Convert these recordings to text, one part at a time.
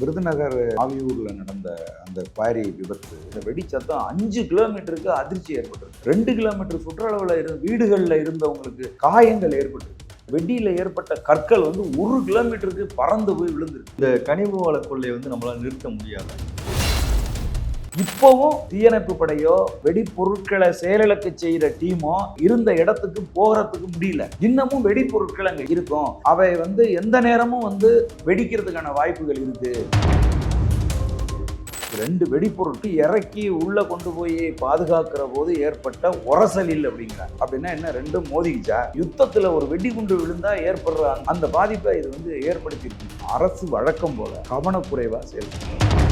விருதுநகர் ஆவியூரில் நடந்த அந்த குவாரி விபத்து இந்த வெடிச்சத்தம் அஞ்சு கிலோமீட்டருக்கு அதிர்ச்சி ஏற்பட்டிருக்கு. ரெண்டு கிலோமீட்டர் சுற்றளவில் இருந்த வீடுகளில் இருந்தவங்களுக்கு காயங்கள் ஏற்பட்டிருக்கு. வெடியில் ஏற்பட்ட கற்கள் வந்து ஒரு கிலோமீட்டருக்கு பறந்து போய் விழுந்துருக்கு. இந்த கனிம வள கொள்ளையை வந்து நம்மளால் நிறுத்த முடியாது. இப்போவும் தீயணைப்பு படையோ வெடிப்பொருட்களை செயலிழக்க செய்யற டீமோ இருந்த இடத்துக்கு போகிறதுக்கு முடியல. இன்னமும் வெடிப்பொருட்கள் அங்கே இருக்கும். அவை வந்து எந்த நேரமும் வந்து வெடிக்கிறதுக்கான வாய்ப்புகள் இருக்கு. ரெண்டு வெடிப்பொருட்கள் இறக்கி உள்ள கொண்டு போய் பாதுகாக்கிற போது ஏற்பட்ட உரசலில் அப்படிங்கிறாங்க. அப்படின்னா என்ன? ரெண்டும் மோதிக்கிச்சா? யுத்தத்துல ஒரு வெடிகுண்டு விழுந்தா ஏற்படுற அந்த- பாதிப்பை இது வந்து ஏற்படுத்தியிருக்கு. அரசு வழக்கம் போல கவனக்குறைவா செயல்படுது.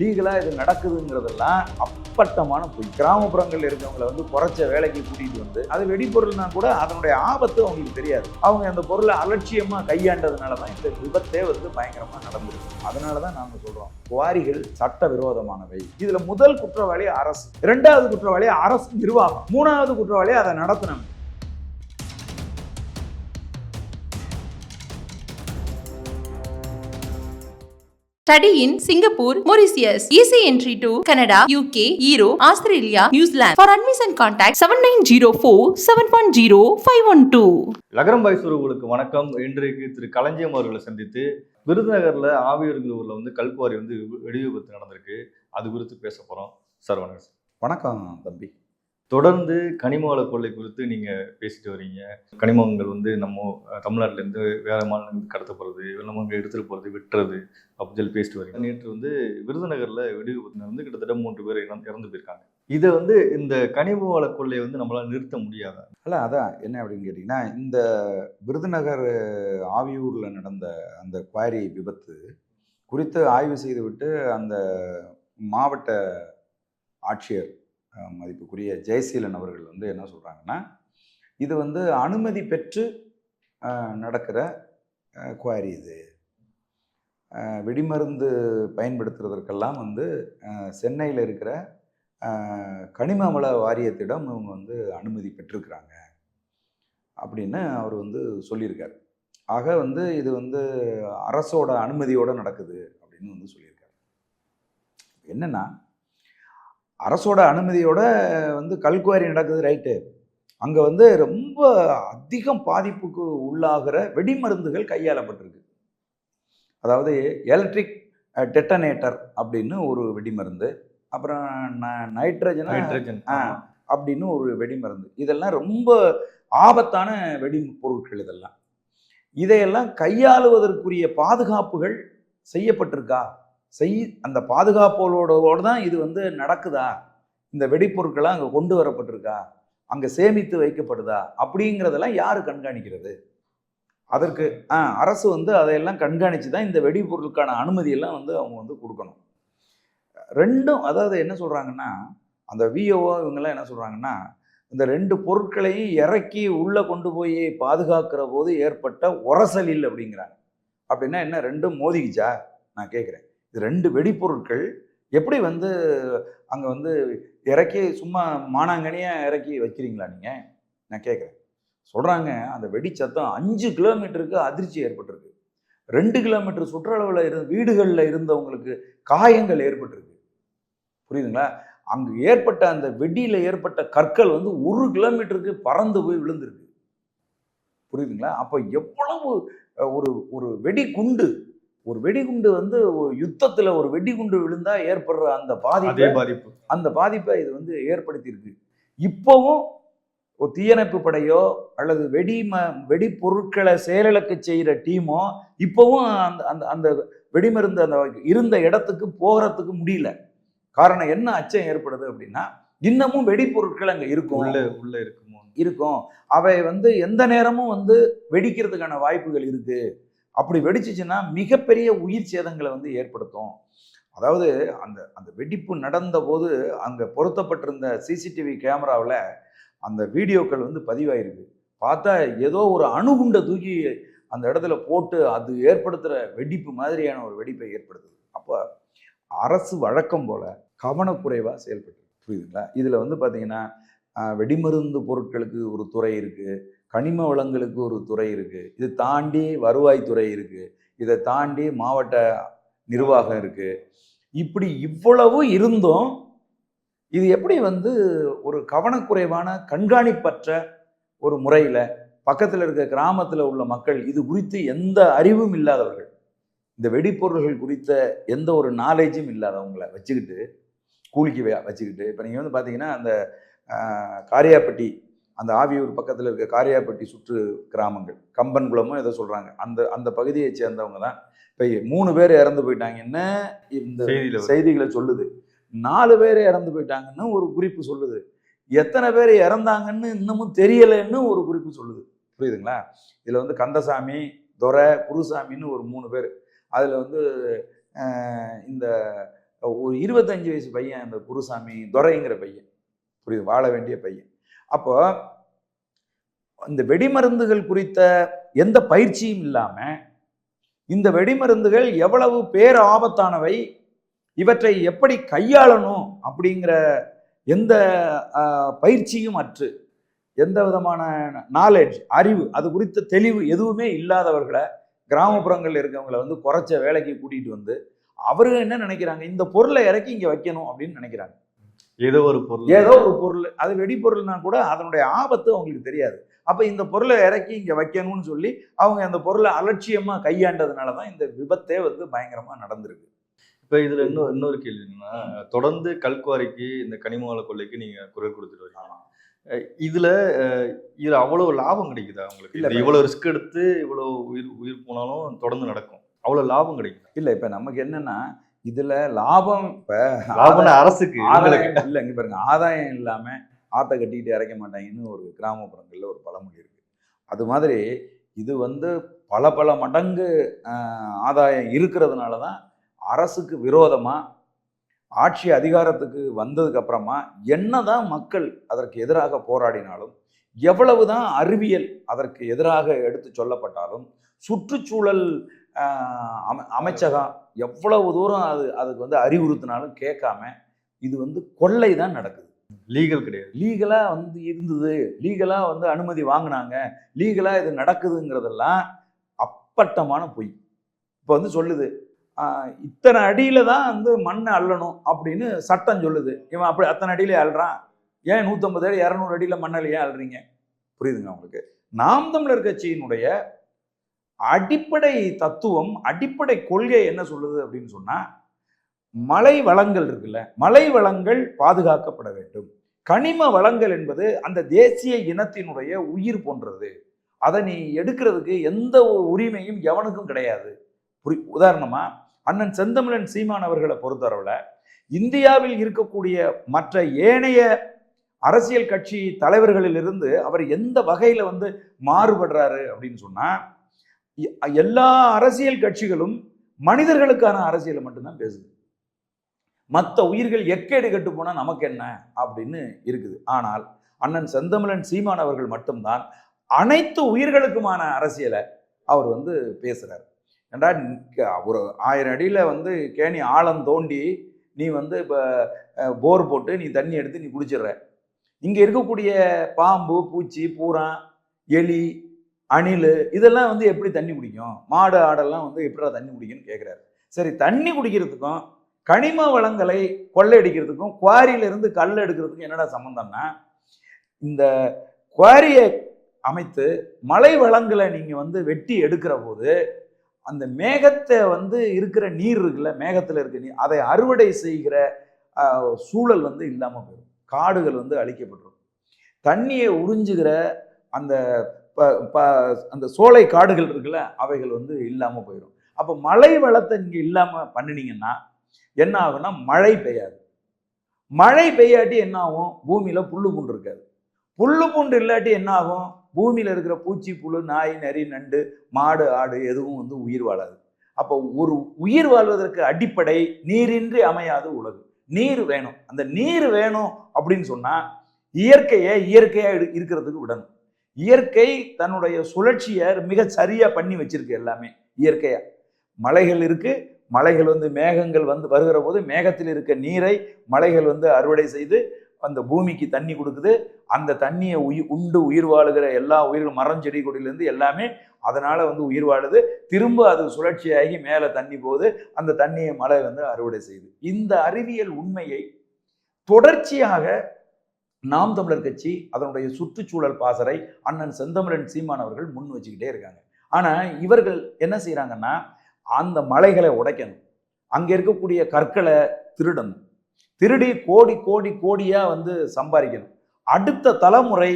லீகலாக இது நடக்குதுங்கிறதெல்லாம் அப்பட்டமான பொய். கிராமப்புறங்களில் இருக்கவங்கள வந்து குறைச்ச வேலைக்கு கூட்டிகிட்டு வந்து அது வெடிபொருள்னா கூட அதனுடைய ஆபத்து அவங்களுக்கு தெரியாது. அவங்க அந்த பொருளை அலட்சியமாக கையாண்டதுனால தான் இந்த விபத்தே வந்து பயங்கரமாக நடந்திருக்கு. அதனால தான் நாங்க சொல்கிறோம் குவாரிகள் சட்ட விரோதமானவை இதில் முதல் குற்றவாளி அரசு. இரண்டாவது குற்றவாளி அரசு நிர்வாகம். மூணாவது குற்றவாளி அதை நடத்தினவங்க. Study in Singapore, Mauritius. Easy entry to Canada, UK, Europe, Australia, New Zealand. For admission contact 7904 710 512. லகரம் பாய்ஸ் உறவுகளுக்கு வணக்கம் இன்றைக்கு திரு களஞ்சியம் அவர்களை சந்தித்து விருதுநகர்ல ஆவியர்கள் ஊர்ல வந்து கல்குவாரி வந்து வெடி விபத்து நடந்திருக்கு அது குறித்து பேச போறோம் சார் வணக்கம் சார் வணக்கம் தம்பி தொடர்ந்து கனிம வள கொள்ளை குறித்து நீங்கள் பேசிட்டு வரீங்க. கனிமங்கள் வந்து நம்ம தமிழ்நாட்டிலேருந்து தமிழ்நாட்டுல இருந்து வேற மாநிலங்களுக்கு கடத்தப்படுறது நம்ம இங்க எடுத்துகிட்டு போகிறது விட்டுறது அப்படின்னு சொல்லி பேசிட்டு வரீங்க. நேற்று வந்து விருதுநகரில் வெடி வந்து கிட்டத்தட்ட மூன்று பேர் இறந்து இறந்து போயிருக்காங்க. இதை வந்து இந்த கனிம வள கொள்ளையை வந்து நம்மளால் நிறுத்த முடியாதா? இல்லை அதான் என்ன அப்படின்னு கேட்டிங்கன்னா இந்த விருதுநகர் ஆவியூரில் நடந்த அந்த குவாரி விபத்து குறித்து ஆய்வு செய்துவிட்டு அந்த மாவட்ட ஆட்சியர் மதிப்புக்குரிய ஜெயசீலன் அவர்கள் வந்து என்ன சொல்கிறாங்கன்னா இது வந்து அனுமதி பெற்று நடக்கிற குவாரி இது. வெடிமருந்து பயன்படுத்துறதற்கெல்லாம் வந்து சென்னையில் இருக்கிற கனிம வள வாரியத்திடம் இவங்க வந்து அனுமதி பெற்றிருக்கிறாங்க. அப்படின்னு அவர் வந்து சொல்லியிருக்கார். ஆக வந்து இது வந்து அரசோட அனுமதியோடு நடக்குது அப்படின்னு வந்து சொல்லியிருக்காரு. என்னென்னா அரசோட அனுமதியோட வந்து கல்குவாரி நடக்குது ரைட்டு. அங்கே வந்து ரொம்ப அதிகம் பாதிப்புக்கு உள்ளாகிற வெடிமருந்துகள் கையாளப்பட்டிருக்கு. அதாவது எலக்ட்ரிக் டெட்டனேட்டர் அப்படின்னு ஒரு வெடிமருந்து அப்புறம் ந- நைட்ரஜனை நைட்ரஜன் ஆ. அப்படின்னு ஒரு வெடிமருந்து. இதெல்லாம் ரொம்ப ஆபத்தான வெடி பொருட்கள் இதெல்லாம். இதையெல்லாம் கையாளுவதற்குரிய பாதுகாப்புகள் செய்யப்பட்டிருக்கா? செய் அந்த பாதுகாப்போடோடு தான் இது வந்து நடக்குதா? இந்த வெடிப்பொருட்கள்லாம் அங்கே கொண்டு வரப்பட்டிருக்கா? அங்கே சேமித்து வைக்கப்படுதா? அப்படிங்கிறதெல்லாம் யார் கண்காணிக்கிறது? அதற்கு ஆ அரசு வந்து அதையெல்லாம் கண்காணித்து தான் இந்த வெடிப்பொருளுக்கான அனுமதியெல்லாம் வந்து அவங்க வந்து கொடுக்கணும். ரெண்டும் அதாவது என்ன சொல்கிறாங்கன்னா அந்த விஓஓ இவங்கெல்லாம் என்ன சொல்கிறாங்கன்னா இந்த ரெண்டு பொருட்களையும் இறக்கி உள்ளே கொண்டு போய் பாதுகாக்கிற போது ஏற்பட்ட உரசலில் அப்படிங்கிறாங்க. அப்படின்னா என்ன ரெண்டும் மோதிக்குச்சா? நான் கேட்குறேன் இது ரெண்டு வெடிப்பொருட்கள் எப்படி வந்து அங்கே வந்து இறக்கி சும்மா மானாங்கனியாக இறக்கி வைக்கிறீங்களா நீங்கள் நான் கேட்குறேன் சொல்கிறாங்க அந்த வெடிச்சத்தம் அஞ்சு கிலோமீட்டருக்கு அதிர்ச்சி ஏற்பட்டிருக்கு. ரெண்டு கிலோமீட்டர் சுற்றளவில் இருந்த வீடுகளில் இருந்தவங்களுக்கு காயங்கள் ஏற்பட்டிருக்கு. புரியுதுங்களா? அங்கு ஏற்பட்ட அந்த வெடியில் ஏற்பட்ட கற்கள் வந்து ஒரு கிலோமீட்டருக்கு பறந்து போய் விழுந்திருக்கு. புரியுதுங்களா? அப்போ எவ்வளவு ஒரு ஒரு ஒரு வெடிகுண்டு ஒரு வெடிகுண்டு வந்து ஒரு யுத்தத்தில் ஒரு வெடிகுண்டு விழுந்தா ஏற்படுற அந்த பாதிப்பை பாதிப்பு. அந்த பாதிப்பை இது வந்து ஏற்படுத்தியிருக்கு. இப்போவும் ஒரு தீயணைப்பு படையோ அல்லது வெடி ம வெடிப்பொருட்களை செயலிழக்க செய்கிற டீமோ இப்போவும் அந்த அந்த அந்த வெடிமருந்து அந்த இருந்த இடத்துக்கு போகிறதுக்கு முடியல. காரணம் என்ன அச்சம் ஏற்படுது அப்படின்னா இன்னமும் வெடிப்பொருட்கள் அங்கே இருக்கும். உள்ள உள்ள இருக்குமோ? இருக்கும். அவை வந்து எந்த நேரமும் வந்து வெடிக்கிறதுக்கான வாய்ப்புகள் இருக்கு. அப்படி வெடிச்சிச்சுன்னா மிகப்பெரிய உயிர் சேதங்களை வந்து ஏற்படுத்தும். அதாவது அந்த அந்த வெடிப்பு நடந்த போது அங்கே பொருத்தப்பட்டிருந்த சிசிடிவி கேமராவில் அந்த வீடியோக்கள் வந்து பதிவாயிருக்கு. பார்த்தா ஏதோ ஒரு அணுகுண்டை தூக்கி அந்த இடத்துல போட்டு அது ஏற்படுத்துகிற வெடிப்பு மாதிரியான ஒரு வெடிப்பை ஏற்படுத்துது. அப்போ அரசு வழக்கம் போல் கவனக்குறைவாக செயல்பட்டு புரியுதுங்களா? இதில் வந்து பார்த்திங்கன்னா வெடிமருந்து பொருட்களுக்கு ஒரு துறை இருக்குது கனிம வளங்களுக்கு ஒரு துறை இருக்குது இது தாண்டி வருவாய்த்துறை இருக்குது இதை தாண்டி மாவட்ட நிர்வாகம் இருக்குது இப்படி இவ்வளவு இருந்தும் இது எப்படி வந்து ஒரு கவனக்குறைவான கண்காணிப்பற்ற ஒரு முறையில் பக்கத்தில் இருக்க கிராமத்தில் உள்ள மக்கள் இது குறித்து எந்த அறிவும் இல்லாதவர்கள் இந்த வெடிப்பொருள்கள் குறித்த எந்த ஒரு நாலேஜும் இல்லாதவங்கள வச்சுக்கிட்டு கூலிக்கு வச்சுக்கிட்டு இப்போ நீங்கள் வந்து பார்த்தீங்கன்னா அந்த காரியாப்பட்டி அந்த ஆவியூர் பக்கத்தில் இருக்க காரியாப்பட்டி சுற்று கிராமங்கள் கம்பன்குளமும் ஏதோ சொல்கிறாங்க அந்த அந்த பகுதியை சேர்ந்தவங்க தான். இப்போ மூணு பேர் இறந்து போயிட்டாங்கன்னா இந்த. செய்திகளை சொல்லுது? நாலு பேர் இறந்து போயிட்டாங்கன்னு ஒரு குறிப்பு சொல்லுது. எத்தனை பேர் இறந்தாங்கன்னு இன்னமும் தெரியலைன்னு ஒரு குறிப்பு சொல்லுது. புரியுதுங்களா? இதில் வந்து கந்தசாமி துரை குருசாமின்னு ஒரு மூணு பேர். அதில் வந்து இந்த ஒரு இருபத்தஞ்சு வயசு பையன் அந்த குருசாமி துரைங்கிற பையன். புரியுது? வாழ வேண்டிய பையன். அப்போ இந்த வெடிமருந்துகள் குறித்த எந்த பயிற்சியும் இல்லாமல் இந்த வெடிமருந்துகள் எவ்வளவு பேர் ஆபத்தானவை இவற்றை எப்படி கையாளணும் அப்படிங்கிற எந்த பயிற்சியும் அற்று. எந்த விதமான நாலேஜ் அறிவு அது குறித்த தெளிவு எதுவுமே இல்லாதவர்களை கிராமப்புறங்களில் இருக்கவங்களை வந்து குறைச்ச வேலைக்கு கூட்டிகிட்டு வந்து அவர்கள் என்ன நினைக்கிறாங்க? இந்த பொருளை இறக்கி இங்கே வைக்கணும் அப்படின்னு நினைக்கிறாங்க. ஏதோ ஒரு பொருள். ஏதோ ஒரு பொருள். அது வெடிப்பொருள்னா கூட அதனுடைய ஆபத்து அவங்களுக்கு தெரியாது. அப்போ இந்த பொருளை இறக்கி இங்கே வைக்கணும்னு சொல்லி அவங்க அந்த பொருளை அலட்சியமாக கையாண்டதுனால தான் இந்த விபத்தே வந்து பயங்கரமாக நடந்திருக்கு. இப்ப இதுல இன்னொரு இன்னொரு கேள்வி என்னன்னா தொடர்ந்து கல்குவாரிக்கு இந்த கனிம வள கொள்ளைக்கு நீங்க குரல் கொடுத்துட்டு வரீங்க. இதுல இதுல அவ்வளவு லாபம் கிடைக்குதா உங்களுக்கு? இல்ல, இது இவ்வளவு ரிஸ்க் எடுத்து இவ்வளவு உயிர் உயிர் போனாலும் தொடர்ந்து நடக்கும். அவ்வளவு லாபம் கிடைக்குதா? இல்லை இப்போ நமக்கு என்னன்னா இதில் லாபம் இப்போ லாபம்னா அரசுக்கு ஆதாயம் இல்லை இங்கே பாருங்க. ஆதாயம் இல்லாமல் ஆற்றை கட்டிக்கிட்டு இறக்க மாட்டாங்கன்னு ஒரு கிராமப்புறங்களில் ஒரு பழமொழி இருக்கு. அது மாதிரி இது வந்து பல பல மடங்கு ஆதாயம் இருக்கிறதுனால தான் அரசுக்கு விரோதமாக ஆட்சி அதிகாரத்துக்கு வந்ததுக்கு அப்புறமா என்னதான் மக்கள் அதற்கு எதிராக போராடினாலும் எவ்வளவுதான் அறிவியல் அதற்கு எதிராக எடுத்து சொல்லப்பட்டாலும் சுற்றுச்சூழல் அமைச்சகம் எவ்வளவு தூரம் அது அதுக்கு வந்து அறிவுறுத்தினாலும் கேட்காம இது வந்து கொள்ளை தான் நடக்குது. லீகல் கிடையாது. லீகலாக வந்து இருந்தது. லீகலாக வந்து அனுமதி வாங்கினாங்க. லீகலாக இது நடக்குதுங்கிறதெல்லாம் அப்பட்டமான பொய். இப்போ வந்து சொல்லுது இத்தனை அடியில் தான் வந்து மண்ணை அள்ளணும் அப்படின்னு சட்டம் சொல்லுது. இவன் அப்படி அத்தனை அடியிலே அள்ளுறான் ஏன் நூற்றம்பது அடி இரநூறு அடியில் மண்ணில் ஏன் அள்ளுறீங்க புரியுதுங்க உங்களுக்கு? நாம் தமிழர் கட்சியினுடைய அடிப்படை தத்துவம் அடிப்படை கொள்கை என்ன சொல்லுது அப்படின்னு சொன்னால் மலை வளங்கள் இருக்குல்ல மலை வளங்கள் பாதுகாக்கப்பட வேண்டும். கனிம வளங்கள் என்பது அந்த தேசிய இனத்தினுடைய உயிர் போன்றது. அதை நீ எடுக்கிறதுக்கு எந்த ஒரு உரிமையும் எவனுக்கும் கிடையாது. புரி உதாரணமா அண்ணன் செந்தமிழன் சீமான் அவர்களை பொறுத்தளவில் இந்தியாவில் இருக்கக்கூடிய மற்ற ஏனைய அரசியல் கட்சி தலைவர்களிலிருந்து அவர் எந்த வகையில் வந்து மாறுபடுறாரு அப்படின்னு சொன்னால் எல்லா அரசியல் கட்சிகளும் மனிதர்களுக்கான அரசியலை மட்டும்தான் பேசுது. மற்ற உயிர்கள் எக்கேடு கெட்டு போனால் நமக்கு என்ன? அப்படின்னு இருக்குது. ஆனால் அண்ணன் செந்தமிழன் சீமான் அவர்கள் மட்டும்தான் அனைத்து உயிர்களுக்குமான அரசியலை அவர் வந்து பேசுகிறார் ஏண்டா ஒரு ஆயிரம் அடியில் வந்து கேணி ஆழம் தோண்டி நீ வந்து இப்போ போர் போட்டு நீ தண்ணி எடுத்து நீ குடிச்சிடுற. இங்கே இருக்கக்கூடிய பாம்பு பூச்சி பூரா எலி அணில் இதெல்லாம் வந்து எப்படி தண்ணி குடிக்கும்? மாடு ஆடெல்லாம் வந்து எப்படிடா தண்ணி குடிக்கும்னு கேட்குறாரு சரி தண்ணி குடிக்கிறதுக்கும் கனிம வளங்களை கொள்ளையடிக்கிறதுக்கும் குவாரியிலிருந்து கல் எடுக்கிறதுக்கும் என்னடா சம்மந்தம்னா இந்த குவாரியை அமைத்து மலை வளங்களை நீங்கள் வந்து வெட்டி எடுக்கிற போது அந்த மேகத்தை வந்து இருக்கிற நீர் இருக்குல்ல மேகத்தில் இருக்க நீர் அதை அறுவடை செய்கிற சூழல் வந்து இல்லாமல் போயிடும். காடுகள் வந்து அழிக்கப்பட்டுரும். தண்ணியை உறிஞ்சுகிற அந்த அந்த சோலை காடுகள் இருக்குல்ல அவைகள் வந்து இல்லாமல் போயிடும் அப்போ மழை வளத்தை இங்கே இல்லாமல் பண்ணினீங்கன்னா என்ன ஆகும்னா மழை பெய்யாது. மழை பெய்யாட்டி என்ன ஆகும்? பூமியில் புல்லு பூண்டு இருக்காது. புல்லு பூண்டு இல்லாட்டி என்ன ஆகும்? பூமியில் இருக்கிற பூச்சி புழு நாய் நரி நண்டு மாடு ஆடு எதுவும் வந்து உயிர் வாழாது. அப்போ ஒரு உயிர் வாழ்வதற்கு அடிப்படை நீரின்றி அமையாது உலகு. நீர் வேணும். அந்த நீர் வேணும் அப்படின்னு சொன்னால் இயற்கையை இயற்கையாக இரு- இருக்கிறதுக்கு விடணும். இயற்கை தன்னுடைய சுழற்சியை மிக சரியா பண்ணி வச்சிருக்கு எல்லாமே இயற்கையா. மலைகள் இருக்கு மலைகள் வந்து மேகங்கள் வந்து வருகிற போது மேகத்தில் இருக்க நீரை மலைகள் வந்து அறுவடை செய்து அந்த பூமிக்கு தண்ணி கொடுக்குது. அந்த தண்ணியை உயிர் உண்டு உயிர் வாழுகிற எல்லா உயிர்கள் மரம் செடி கொடியிலேருந்து எல்லாமே அதனால் வந்து உயிர் வாழுது. திரும்ப அது சுழற்சியாகி மேலே தண்ணி போகுது. அந்த தண்ணியை மழை வந்து அறுவடை செய்யுது. இந்த அறிவியல் உண்மையை தொடர்ச்சியாக நாம் தமிழர் கட்சி அதனுடைய சுற்றுச்சூழல் பாசறை அண்ணன் செந்தமிழன் சீமான் அவர்கள் முன் வச்சுக்கிட்டே இருக்காங்க. ஆனால் இவர்கள் என்ன செய்கிறாங்கன்னா அந்த மலைகளை உடைக்கணும். அங்கே இருக்கக்கூடிய கற்களை திருடணும். திருடி கோடி கோடி கோடியாக வந்து சம்பாதிக்கணும். அடுத்த தலைமுறை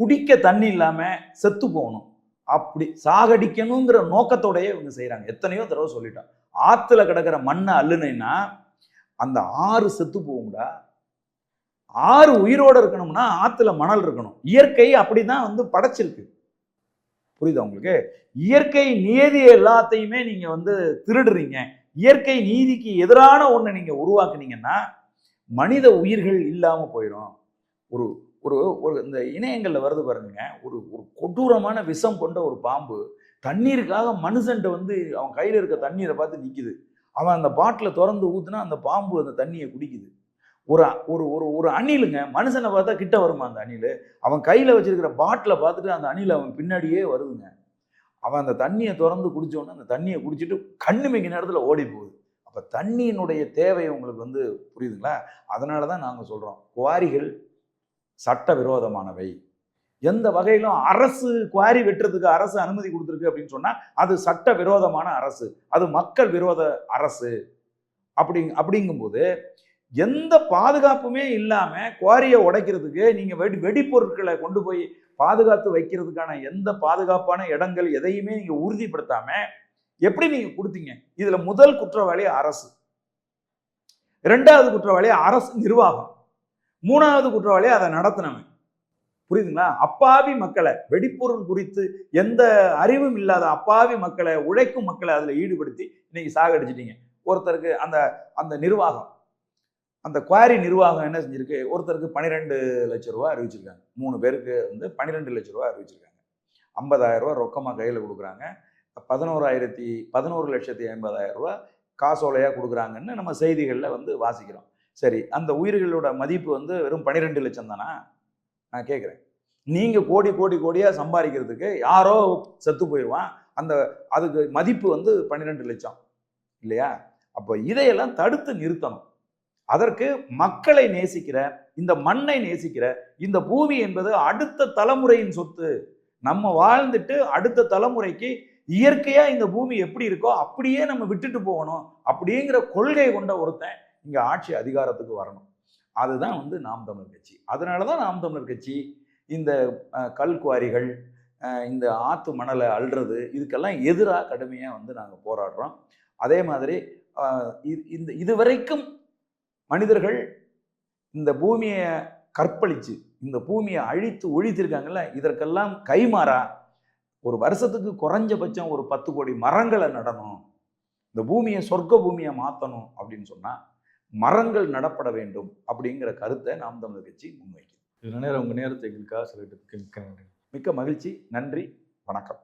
குடிக்க தண்ணி இல்லாமல் செத்து போகணும். அப்படி சாகடிக்கணுங்கிற நோக்கத்தோடையே இவங்க செய்கிறாங்க எத்தனையோ தடவை சொல்லிட்டான் ஆற்றுல கிடக்கிற மண்ணை அள்ளுனேன்னா அந்த ஆறு செத்து போகும்டா. ஆறு உயிரோடு இருக்கணும்னா ஆற்றுல மணல் இருக்கணும். இயற்கை அப்படி தான் வந்து படைச்சிருக்கு. புரியுதா உங்களுக்கு? இயற்கை நியதி எல்லாத்தையுமே நீங்கள் வந்து திருடுறீங்க. இயற்கை நீதிக்கு எதிரான ஒன்று நீங்கள் உருவாக்குனீங்கன்னா மனித உயிர்கள் இல்லாமல் போயிடும் ஒரு ஒரு ஒரு இந்த இணையங்களில் வருது பாருங்க. ஒரு ஒரு கொடூரமான விஷம் கொண்ட ஒரு பாம்பு தண்ணீருக்காக மனுஷன்ட்ட வந்து அவன் கையில் இருக்க தண்ணீரை பார்த்து நிற்கிது அவன் அந்த பாட்டில் திறந்து ஊற்றுனா அந்த பாம்பு அந்த தண்ணியை குடிக்குது. ஒரு ஒரு ஒரு ஒரு அணிலுங்க மனுஷனை பார்த்தா கிட்ட வருமா அந்த அணில்? அவன் கையில் வச்சிருக்கிற பாட்டிலை பார்த்துட்டு அந்த அணில் அவன் பின்னாடியே வருதுங்க. அவன் அந்த தண்ணியை திறந்து குடிச்ச அந்த தண்ணியை குடிச்சிட்டு கண்ணு மிக்க நேரத்தில் ஓடி போகுது. அப்போ தண்ணியினுடைய தேவை உங்களுக்கு வந்து புரியுதுங்களா? அதனால தான் நாங்கள் சொல்கிறோம் குவாரிகள் சட்ட விரோதமானவை எந்த வகையிலும் அரசு குவாரி வெட்டுறதுக்கு அரசு அனுமதி கொடுத்துருக்கு அப்படின்னு சொன்னால் அது சட்ட விரோதமான அரசு. அது மக்கள் விரோத அரசு. அப்படி அப்படிங்கும்போது எந்த பாதுகாப்புமே இல்லாமல் குவாரியை உடைக்கிறதுக்கு நீங்கள் வெடி வெடிப்பொருட்களை கொண்டு போய் பாதுகாத்து வைக்கிறதுக்கான எந்த பாதுகாப்பான இடங்கள் எதையுமே நீங்கள் உறுதிப்படுத்தாமல் எப்படி நீங்கள் கொடுத்தீங்க? இதில் முதல் குற்றவாளி அரசு. ரெண்டாவது குற்றவாளி அரசு நிர்வாகம். மூணாவது குற்றவாளி அதை நடத்தினவன். புரியுதுங்களா? அப்பாவி மக்களை வெடிப்பொருள் குறித்து எந்த அறிவும் இல்லாத அப்பாவி மக்களை உழைக்கும் மக்களை அதில் ஈடுபடுத்தி இன்னைக்கு சாகடிச்சிட்டீங்க. ஒருத்தருக்கு அந்த அந்த நிர்வாகம். அந்த குவாரி நிர்வாகம் என்ன செஞ்சிருக்கு? ஒருத்தருக்கு பன்னிரெண்டு லட்ச ரூபா அறிவிச்சிருக்காங்க. மூணு பேருக்கு வந்து பன்னிரெண்டு லட்ச ரூபா அறிவிச்சிருக்காங்க. ஐம்பதாயிரம் ரூபா ரொக்கமாக கையில் கொடுக்குறாங்க. பதினோராயிரத்தி பதினோரு லட்சத்தி ஐம்பதாயிரம் ரூபா காசோலையாக கொடுக்குறாங்கன்னு நம்ம செய்திகளில் வந்து வாசிக்கிறோம். சரி அந்த உயிர்களோட மதிப்பு வந்து வெறும் பன்னிரெண்டு லட்சம் தானா? நான் கேட்குறேன் நீங்கள் கோடி கோடி கோடியாக சம்பாதிக்கிறதுக்கு யாரோ செத்து போயிடுவான் அந்த அதுக்கு மதிப்பு வந்து பன்னிரெண்டு லட்சம். இல்லையா? அப்போ இதையெல்லாம் தடுத்து நிறுத்தணும். அதற்கு மக்களை நேசிக்கிற இந்த மண்ணை நேசிக்கிற இந்த பூமி என்பது அடுத்த தலைமுறையின் சொத்து. நம்ம வாழ்ந்துட்டு அடுத்த தலைமுறைக்கு இயற்கையா இந்த பூமி எப்படி இருக்கோ அப்படியே நம்ம விட்டுட்டு போகணும் அப்படிங்கிற கொள்கை கொண்ட ஒருத்தன் இங்க ஆட்சி அதிகாரத்துக்கு வரணும். அதுதான் வந்து நாம் தமிழர் கட்சி. அதனால தான் நாம் தமிழர் கட்சி இந்த கல்குவாரிகள் இந்த ஆத்து மணலை அள்ளுறது இதுக்கெல்லாம் எதிராக கடுமையாக வந்து நாங்கள் போராடுறோம். அதே மாதிரி இது- இந்த இதுவரைக்கும் மனிதர்கள் இந்த பூமியை கற்பழிச்சு இந்த பூமியை அழித்து ஒழித்திருக்காங்கல்ல இதற்கெல்லாம் கைமாறா ஒரு வருஷத்துக்கு குறைஞ்சபட்சம் ஒரு பத்து கோடி மரங்களை நடணும் இந்த பூமியை சொர்க்க பூமியை மாற்றணும் அப்படின்னு சொன்னா மரங்கள் நடப்பட வேண்டும் அப்படிங்கிற கருத்தை நாம் தமிழர் கட்சி முன்வைக்குது. இது நேரம் உங்க நேரத்தை எங்களுக்காக சொல்லிட்டு மிக்க மகிழ்ச்சி நன்றி வணக்கம்.